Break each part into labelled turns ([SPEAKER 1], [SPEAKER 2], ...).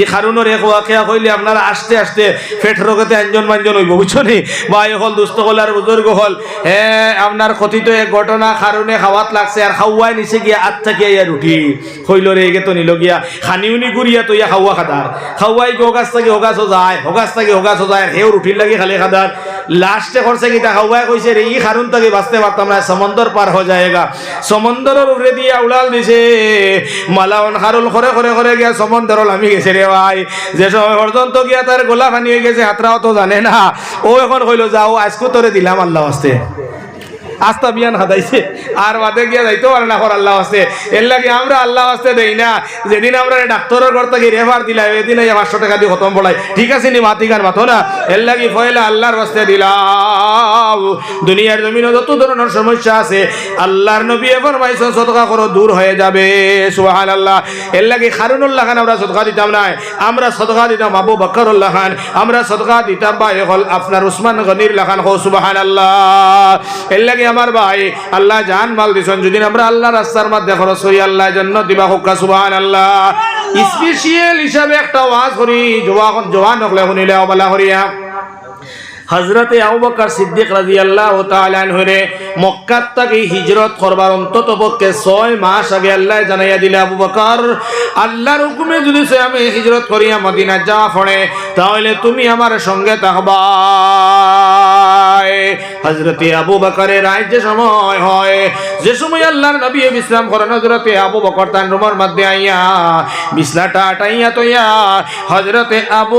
[SPEAKER 1] ই খারুনের এক ওয়াকিয়া কইলে আপনারা আস্তে আস্তে ফেট রোগেতে আঞ্জন মাঞ্জন হইব বুঝছ নি ভাই হল, দুস্থ হল আর বুজুর্গ হল। হ্যাঁ আপনার কথিত এক ঘটনা খারুনে খাওয়াত লাগছে আর খাওয়াই নিচে গিয়া আত থাকিয়া ইয়া রুটি। হইল রে, এগে তো নিল গিয়া। খানিউনি গুড়িয়া তো ইয়া খাওয়া খাদার। খাওয়াই হোগাছ থাকি হোগাছ যায় হোগাছ থাকি হোগাছ যায় হেও রুটির লাগি খালি খাদার। লাস্টে করছে কিটা হাওয়া কইছে রে, ই খারুন তাকে বাঁচতে পারতাম না, সমন্দর পার হয়ে যায়গা। সমন্দরের উপরে দিয়া উড়াল দিছে। মালাওন খারুল করে করে করে গিয়া সমন্দর আমি গেছে রে ভাই। যে সময় পর্যন্ত গিয়া তার গোলা ফানি হয়ে গেছে, হাতরাও তো জানে না। ও এখন কইলো, যাও আজকু তোরে দিলাম আল্লাহ আসতে আস্তা বিয়ান হাদাইছে। আর বাদে গিয়া যাইতেও পারে না আল্লাহ আছে। এর লাগে আমরা আল্লাহ আসতে দেই না। যেদিন আমরা ডাক্তারের ঘর থেকে রেফার দিলাম এদিন এই পাঁচশো টাকা দিয়ে খতম পড়াই ঠিক আছে নি মাতিকার মাথো না? এর লাগি ফয়লা আল্লাহর বাস্তে দিলাম দুনিয়ার জমিনে যত ধরনের সমস্যা আছে, আল্লাহর নবী এবার মাইসন সদকা করো, দূর হয়ে যাবে। সুহান আল্লাহ এর লাগে খারুনুল্লাহ খান আমরা সদকা দিতাম না আমরা সদকা দিতাম আবু বকরুল্লাহ খান। আমরা সদকা দিতাম বা হল আপনার উসমান গনির লাখান হো সুবাহান আল্লাহ এর লাগে আমার ভাই। আল্লাহ জান মাল দিছেন। যদি আমরা আল্লাহ রাস্তার মধ্যে খরচ হই, আল্লাহ জন্য দিবা হোকা সুবাহান আল্লাহ স্পেশাল হিসাবে একটা ওয়াজ করি, জোয়ান জোয়ান হকলে শুনিলে অবলা করিয়া। হজরতে আবু বকর সিদ্দিক রাদিয়াল্লাহু তাআলা আনহুরে মক্কাত থেকে হিজরত করবার অন্তত পক্ষে ছয় মাস আগে আল্লাহ জানাইয়া দিলে আবু বকর, আল্লাহর হুকুমে যদি সে আমি হিজরত করিয়া মদিনা যাওয়া পড়ে, তাহলে তুমি আমার সঙ্গে থাকবা। হজরতে আবু বকরের রায় যে সময় হয়, যে সময় আল্লাহর নবী বিশ্রাম করেন হজরতে আবু বকর তার রুমের মধ্যে আইয়া বিছনাটা আটাইয়া হজরতে আবু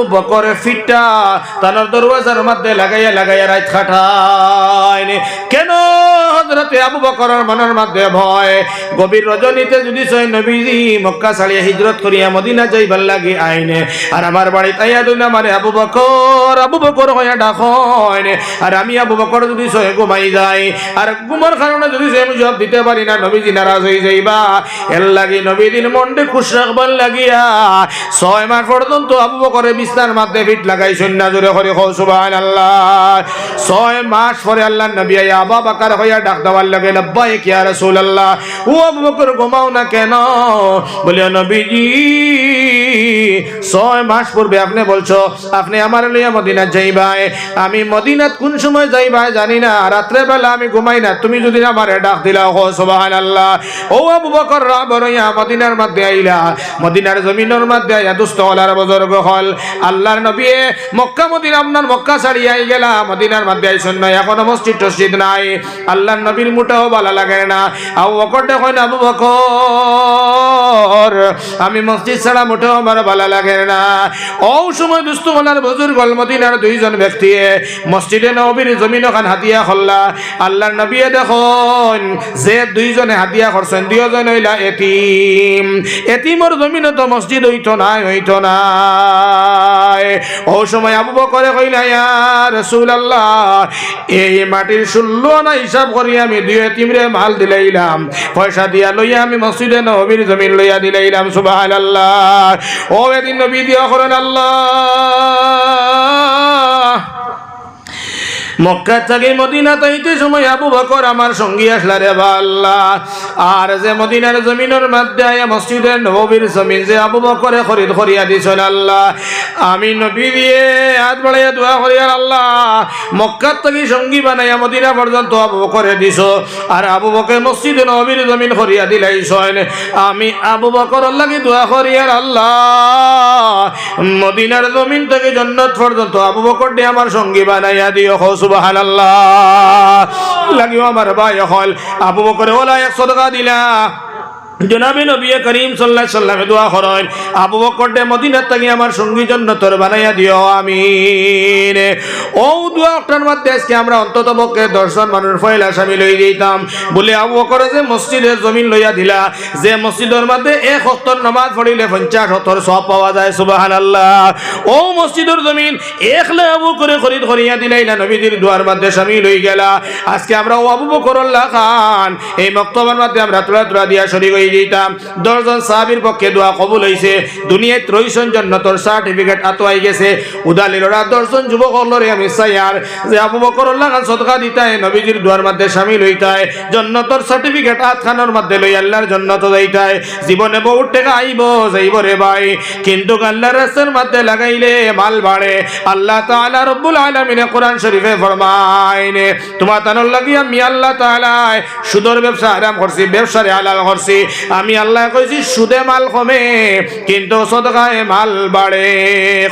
[SPEAKER 1] ফিটটা তার দরওয়াজার মধ্যে লাগাইয়া লাগাইয়া রাত কেন হজরতে আবু বকরের মনের মধ্যে ভয়? গভীর রজনীতে যদি সই নবীজি মক্কা ছাড়িয়া হিজরত করিয়া মদিনা যাইবার লাগি আইনে, আর আমার বাড়িতে আইয়া দুই আমারে আবু বকর আবু বকর হইয়া ডাকইন আর আমি আবু বকর যদি সই ঘুমাই যাই আর ঘুমার কারণে যদি সে জবাব দিতে পারি না, নবীজি নারাজ হয়ে যাইবা। এর নবীদিন খুশ রাখবার লাগিয়া ছয় মাস পর্যন্ত আবু বকরে বিছনার মধ্যে ফিট লাগাইছেন না, জোরে সুবহানাল্লাহ। ছয় মাস পরে আল্লাহ নবী আবা বাকার হইয়া ডাক দেওয়ার লাগে, লব্বাইক ইয়া রাসূলুল্লাহ, ও আবু বকর ঘুমাও না কেন? নবীজি, ছয় মাস পূর্বে আপনি বলছো, আপনি আমার আমি মদিনাত কোন সময় যাইবাই জানি না রাত্রে বেলা আমি ঘুমাই না। তুমি যদি আমার ডাক দিলা হো, সুবহানাল্লাহ। ও আবু বকর রাবরইয়া মদিনার মধ্যে আইলা। মদিনার জমিনের মধ্যে আইয়া দুস্থ হলার বুজুর্গ হল। আল্লাহর নবী মক্কা, মদিনা আপনার মক্কা ছাড়িয়ে আই গেলা। মদিনার মধ্যে আইসন না এখনও মসজিদ টসজিদ নাই। আল্লাহর নবীর মুটাও ভালো লাগে না। আবু বকর দেখো না, আবু বকর, আমি মসজিদ ছাড়া মোটেও আমার ভালো লাগে না। ও সময় দুস্থ হলার বুজুর্গ হল মদিনার দুইজন ব্যক্তি মসজিদে নবীর জমিন ওখান হাতিয়া খল্লা। আল্লাহর নবী দেখুন যে দুইজনে হাতিয়া করছেন দুইজন হইলা এতিম। এতিমর জমিনে তো মসজিদ হইতো নাই হইতো নাই। ও সময় আবু বকরে কইলা, ইয়া রাসূলুল্লাহ এই মাটির ষোলো না হিসাব করি আমি দুই এতিমরে মাল দিলাইলাম। পয়সা দিয়া লইয়া আমি মসজিদে নবীর জমিন লইয়া দিলাইলাম, সুবহানাল্লাহ। ও এদিন নবী দিয়া করেন, আল্লাহ মক্কা থেকে মদিনা তাইতে সময় আবু বকর আমার সঙ্গী আসলা রে আল্লাহ আর যে মদিনার জমিনের মধ্যে আয়া মসজিদের নবীর জমিন যে আবু বকরে খরিদ করিয়া দিছেন আল্লাহ। আমি নবী দিয়ে হাত বাড়াইয়া দোয়া করিয়া আল্লাহ, মক্কার থেকে সঙ্গী বানাইয়া মদিনা পর্যন্ত আবু বকরে দিছ। আর আবু বকর মসজিদে নবীর জমিন করিয়া দিলাইছেন। আমি আবু বকর লাগি দোয়া করিয়ার আল্লাহ। মদিনার জমিন থেকে জন্নত পর্যন্ত আবু বকর দিয়ে আমার সঙ্গী বানাইয়া দিও হো সুবহানাল্লাহ। লাগিও আমার ভাই হল। আবু বকরে ওলা এক সদকা দিলা। জনাবে নবী করিম আলাইহি সাল্লামে দোয়া করেন, আবু বকর দে মদিনার থেকে আমার সঙ্গী জন্য তোর বানাইয়া দিও, আমিন। ও দোয়াটার মধ্যে আজকে আমরা অন্তত পক্ষে দর্শন মানুষ ফয়লা শামিল হয়ে যেতাম বলে, আবু বকর যে মসজিদের জমিন লইয়া দিলা, যে মসজিদের মধ্যে এক হস্তর নামাজ পড়িলে পঞ্চাশ হতর সব পাওয়া যায়, সুবহানাল্লাহ। ও মসজিদের জমিন একলে আবু করে খরিদ করিয়া দিলাইলা, নবীজির দোয়ার মধ্যে শামিল হয়ে গেলা। আজকে আমরা ও আবু বকর খান, এই মক্তবার মধ্যে আমরা তোলা তোলা দিয়া শরীর দিয়ে দিতাম। দশজন সাহাবির পক্ষে দোয়া কবুল হয়েছে দুনিয়ায় ত্রয়জন জন্য তোর সার্টিফিকেট আতোয়াই গেছে। উদালিলরা দশজন যুবক হলরে আমি চাইয়ার যে আবু বকর লাগান সদকা দিতায়, নবীজির দুয়ার মধ্যে সামিল হইতায়। জন্নতর সার্টিফিকেট হাত খানোর মধ্যে লই আল্লাহর জন্নত যাইতায়। জীবনে বহু টাকা আইব, যাইব রে ভাই। কিন্তু আল্লাহর রাস্তার মধ্যে লাগাইলে মাল বাড়ে। আল্লাহ তাআলা রব্বুল আলামিনে কোরআন শরীফে ফরমাইনে তোমার তানোর লাগি আমি আল্লাহ তাআলা সুদর ব্যবসা আরাম করছি, ব্যবসারে হালাল করছি। আমি আল্লাহ কইছি, সুদে মাল কমে, কিন্তু সদকায় মাল বাড়ে।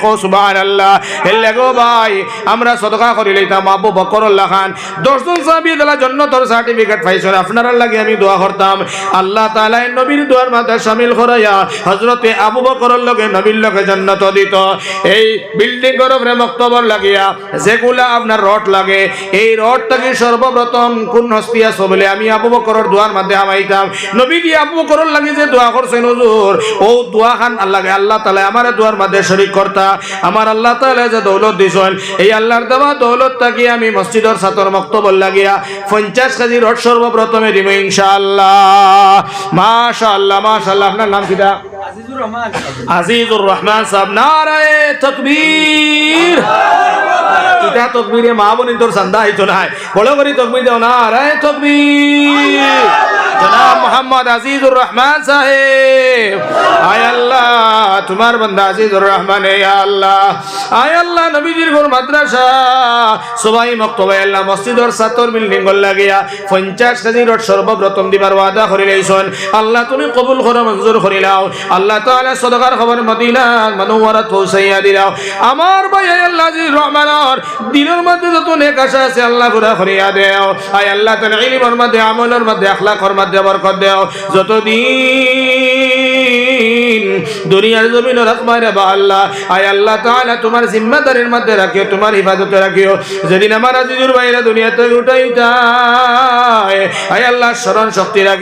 [SPEAKER 1] কো সুবহানাল্লাহ। এলে গো ভাই, আমরা সদকা করি লইতাম আবু বকরুল্লাহ খান। দশজন সাহাবী দেলা জন্য তোর সার্টিফিকেট পাইছেন। আপনারা লাগি আমি দোয়া করতাম। আল্লাহ তাআলা নবীর দোয়ার মাঝে শামিল করাইয়া হযরতে আবু বকরের লগে নবীর লগে জান্নাত দিত। এই বিল্ডিং উপরে মক্তবর লাগিয়া যেগুলা আপনার রড লাগে, এই রডটাকে সর্বপ্রথম কোন হস্তি আছে বলে আমি আবু বকরের দোয়ার মধ্যে আমাইতাম নবী দিয়ে আবু বকরের লাগি যে দোয়া করছেন হুজুর। ও দোয়া খান আল্লাহ আল্লাহ তাআলা আমার দোয়ার মধ্যে শরীক করতা। আমার আল্লাহ তাআলা যে দৌলত দিছেন এই আল্লাহর দেওয়া দৌলত থাকি আমি মসজিদের ছাত্র মক্তবর লাগিয়া পঞ্চাশ কেজি রড সর্বপ্রথমে দিব ইনশাআল্লাহ। মাশাআল্লাহ মাশাআল্লাহ আপনার নাম কিটা?
[SPEAKER 2] আজিজুর রহমান
[SPEAKER 1] আজিজুর রহমান সাহেব নারায়ে তকবীর। ইটা তকবীরে মা বোন তোর সান্দা আইতো নাই বড় করে তকবীর দাও নারায়ে তকবীর। জনাব মোহাম্মদ আজিজুর রহমান সাহেব। আয় আল্লাহ, তোমার বান্দা আজিজুর রহমান আল্লাহ। আয় আল্লাহ, নবীজির ঘর, মাদ্রাসা। সবাই আল্লাহ, মসজিদর সাতর লাগিয়া পঞ্চাশ কেজি রড সর্বপ্রথম দিবার ওয়াদা আল্লাহ, তুমি কবুল করো, মঞ্জুর করিলাও আল্লাহ তাআলা সদকার খবর মদিনা মনোয়ারাত পৌঁছাইয়া দিলাও। আমার ভাই আল্লাহ জি রহমানর দিনের মধ্যে যত নেক আশা আছে, আল্লাহ করিয়া দেও। আয় আল্লাহ তার ইলমের মধ্যে, আমলের মধ্যে বরকত দেও। যতদিন দুনিয়ার জমিন রাখমারে বা আল্লাহ, আয় আল্লাহ তাআলা তোমার জিম্মাদারির মধ্যে রাখিও, তোমার হিফাজতে রাখিও। যেদিন আমার আজিজুর বাইরে দুনিয়াতে উঠাইতা আয় আল্লাহ স্মরণ শক্তি রাখি